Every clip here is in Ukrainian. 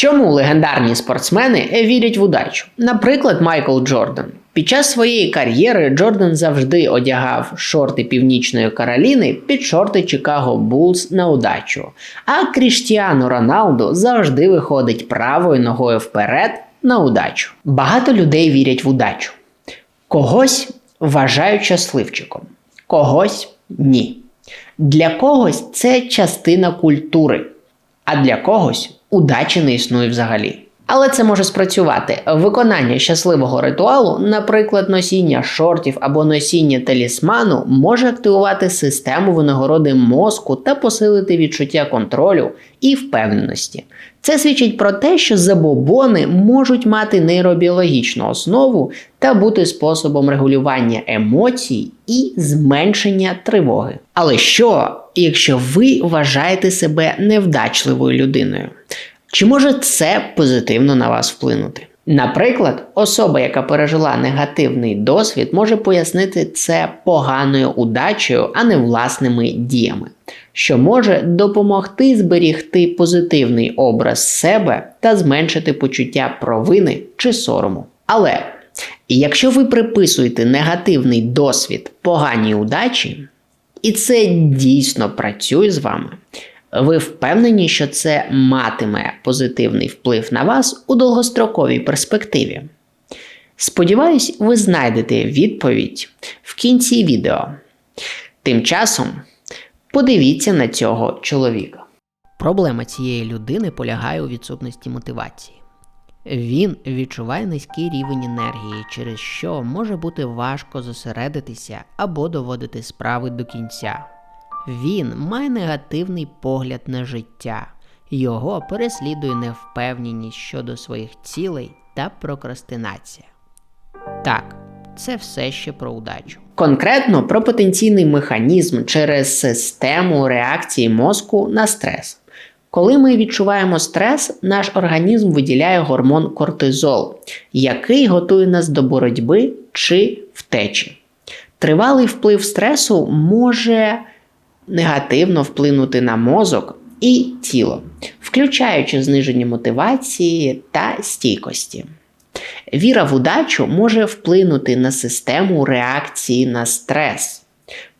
Чому легендарні спортсмени вірять в удачу? Наприклад, Майкл Джордан. Під час своєї кар'єри Джордан завжди одягав шорти Північної Кароліни під шорти Чикаго Булс на удачу. А Кріштіану Роналду завжди виходить правою ногою вперед на удачу. Багато людей вірять в удачу. Когось вважають щасливчиком, когось ні. Для когось це частина культури, а для когось удачі не існує взагалі. Але це може спрацювати. Виконання щасливого ритуалу, наприклад, носіння шортів або носіння талісману, може активувати систему винагороди мозку та посилити відчуття контролю і впевненості. Це свідчить про те, що забобони можуть мати нейробіологічну основу та бути способом регулювання емоцій і зменшення тривоги. Але що, якщо ви вважаєте себе невдачливою людиною? Чи може це позитивно на вас вплинути? Наприклад, особа, яка пережила негативний досвід, може пояснити це поганою удачею, а не власними діями, що може допомогти зберігти позитивний образ себе та зменшити почуття провини чи сорому. Але якщо ви приписуєте негативний досвід поганій удачі, і це дійсно працює з вами, ви впевнені, що це матиме позитивний вплив на вас у довгостроковій перспективі? Сподіваюсь, ви знайдете відповідь в кінці відео. Тим часом подивіться на цього чоловіка. Проблема цієї людини полягає у відсутності мотивації. Він відчуває низький рівень енергії, через що може бути важко зосередитися або доводити справи до кінця. Він має негативний погляд на життя, його переслідує невпевненість щодо своїх цілей та прокрастинація. Так, це все ще про удачу. Конкретно про потенційний механізм через систему реакції мозку на стрес. Коли ми відчуваємо стрес, наш організм виділяє гормон кортизол, який готує нас до боротьби чи втечі. Тривалий вплив стресу може негативно вплинути на мозок і тіло, включаючи зниження мотивації та стійкості. Віра в удачу може вплинути на систему реакції на стрес,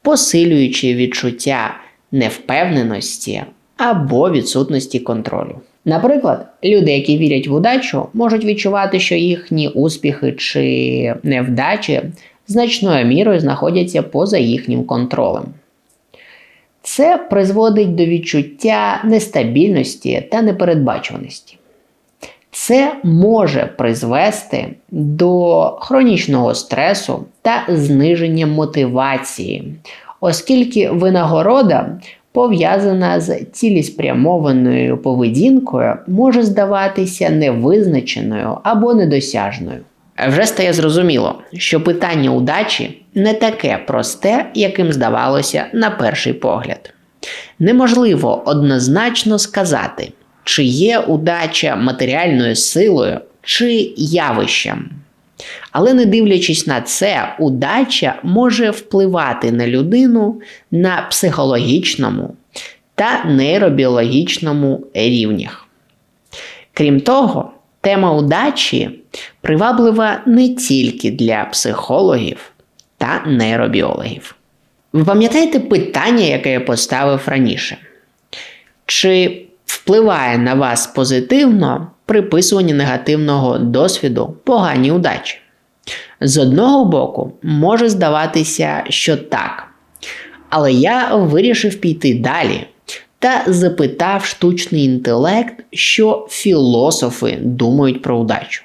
посилюючи відчуття невпевненості або відсутності контролю. Наприклад, люди, які вірять в удачу, можуть відчувати, що їхні успіхи чи невдачі значною мірою знаходяться поза їхнім контролем. Це призводить до відчуття нестабільності та непередбачуваності. Це може призвести до хронічного стресу та зниження мотивації, оскільки винагорода, пов'язана з цілеспрямованою поведінкою, може здаватися невизначеною або недосяжною. Вже стає зрозуміло, що питання удачі не таке просте, яким здавалося на перший погляд. Неможливо однозначно сказати, чи є удача матеріальною силою чи явищем. Але не дивлячись на це, удача може впливати на людину на психологічному та нейробіологічному рівнях. Крім того, тема удачі приваблива не тільки для психологів та нейробіологів. Ви пам'ятаєте питання, яке я поставив раніше? Чи впливає на вас позитивно приписування негативного досвіду поганій удачі? З одного боку, може здаватися, що так. Але я вирішив піти далі та запитав штучний інтелект, що філософи думають про удачу.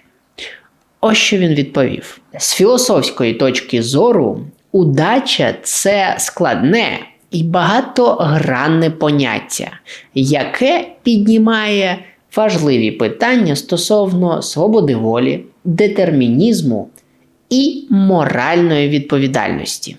Ось що він відповів: з філософської точки зору, удача це складне і багатогранне поняття, яке піднімає важливі питання стосовно свободи волі, детермінізму і моральної відповідальності.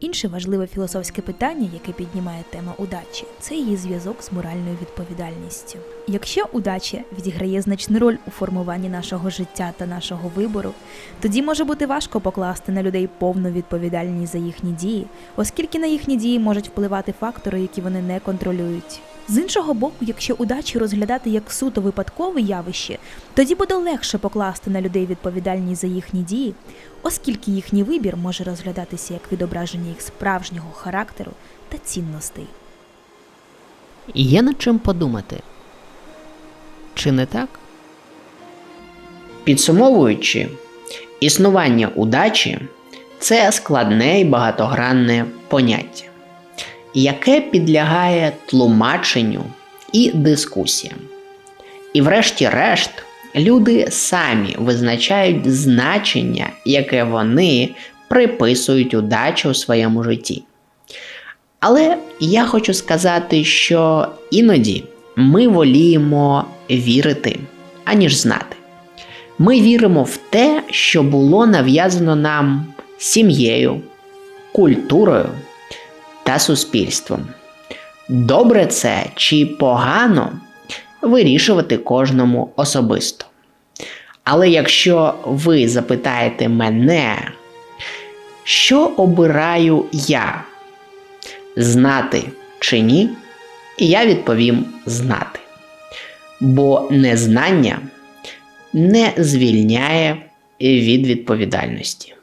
Інше важливе філософське питання, яке піднімає тема удачі, це її зв'язок з моральною відповідальністю. Якщо удача відіграє значну роль у формуванні нашого життя та нашого вибору, тоді може бути важко покласти на людей повну відповідальність за їхні дії, оскільки на їхні дії можуть впливати фактори, які вони не контролюють. З іншого боку, якщо удачі розглядати як суто випадкове явище, тоді буде легше покласти на людей відповідальність за їхні дії, оскільки їхній вибір може розглядатися як відображення їх справжнього характеру та цінностей. Є над чим подумати. Чи не так? Підсумовуючи, існування удачі це складне і багатогранне поняття, яке підлягає тлумаченню і дискусіям. І, врешті-решт, люди самі визначають значення, яке вони приписують удачі у своєму житті. Але я хочу сказати, що іноді ми воліємо вірити, аніж знати. Ми віримо в те, що було нав'язано нам сім'єю, культурою та суспільством. Добре це чи погано вирішувати кожному особисто. Але якщо ви запитаєте мене, що обираю я? знати чи ні, я відповім знати. Бо незнання не звільняє від відповідальності.